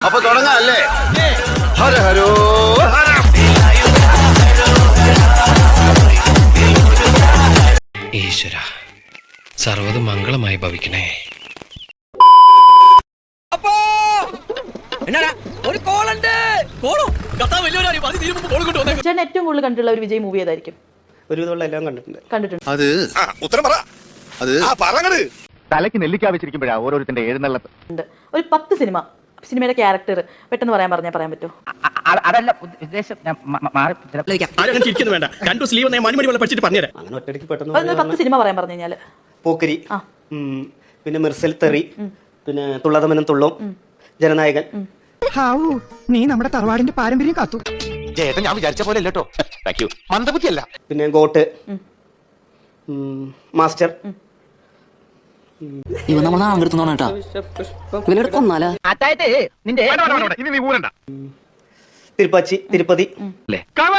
അപ്പൊ തുടങ്ങാം അല്ലേ ഹര ഹരോ ഹര. ഈശ്വര സർവത് മംഗളമായി ഭവിക്കണേ. എന്നാടാ ഒരു കോളുണ്ട്. കോളോ. കത്താൻ വലിയൊരു പതി തീരുമ്പോ കോൾ കൊണ്ട് വന്നേ. ചേട്ടൻ ഏറ്റവും കൂടുതൽ കണ്ടിട്ടുള്ള ഒരു വിജയ് മൂവി ഏതായിരിക്കും? ഒരുവിധമുള്ള എല്ലാം കണ്ടിട്ടുണ്ട്. കണ്ടിട്ടുണ്ട്. അത് ഉത്തരം പറ. അത് പറഞ്ഞത് തലയ്ക്ക് നെല്ലിക്കാ വെച്ചിരിക്കുമ്പോഴാ ഓരോരുത്തരുടെ എഴുന്നള്ളത്ത് ഉണ്ട്. ഒരു പത്ത് സിനിമ. സിനിമയുടെ ക്യാരക്ടർ പെട്ടെന്ന് പറയാൻ പറഞ്ഞാൽ പറയാൻ പറ്റുമോ? അതല്ല ഉദ്ദേശം വേണ്ട. രണ്ടു സ്ലീവ് ഞാൻ മണിമണി പോലെ പഠിച്ചിട്ട് പറഞ്ഞുതരാം. അങ്ങനെ പെട്ടെന്ന് പത്ത് സിനിമ പറയാൻ പറഞ്ഞു കഴിഞ്ഞാൽ പോക്കരി പിന്നെ മിർസൽ തെറി പിന്നെ തുള്ളതമനം തുള്ളും ജനനായകൻ. ഹാവു നീ നമ്മുടെ തറവാടിന്റെ പാരമ്പര്യം കാത്തു. ചേട്ടൻ ഞാൻ വിചാരിച്ച പോലെ അല്ലോ മന്ദബുദ്ധിയല്ല. പിന്നെ ഗോട്ട് മാസ്റ്റർ. ഇവ നമ്മളെ ആങ്കെടുത്തോണ കേട്ടാ. ഇവരുടെ കൊന്നാലാ? നിന്റെ ഇനി നീ ഊരണ്ട. തിരുപ്പാച്ചി തിരുപ്പതി. കറക്റ്റ്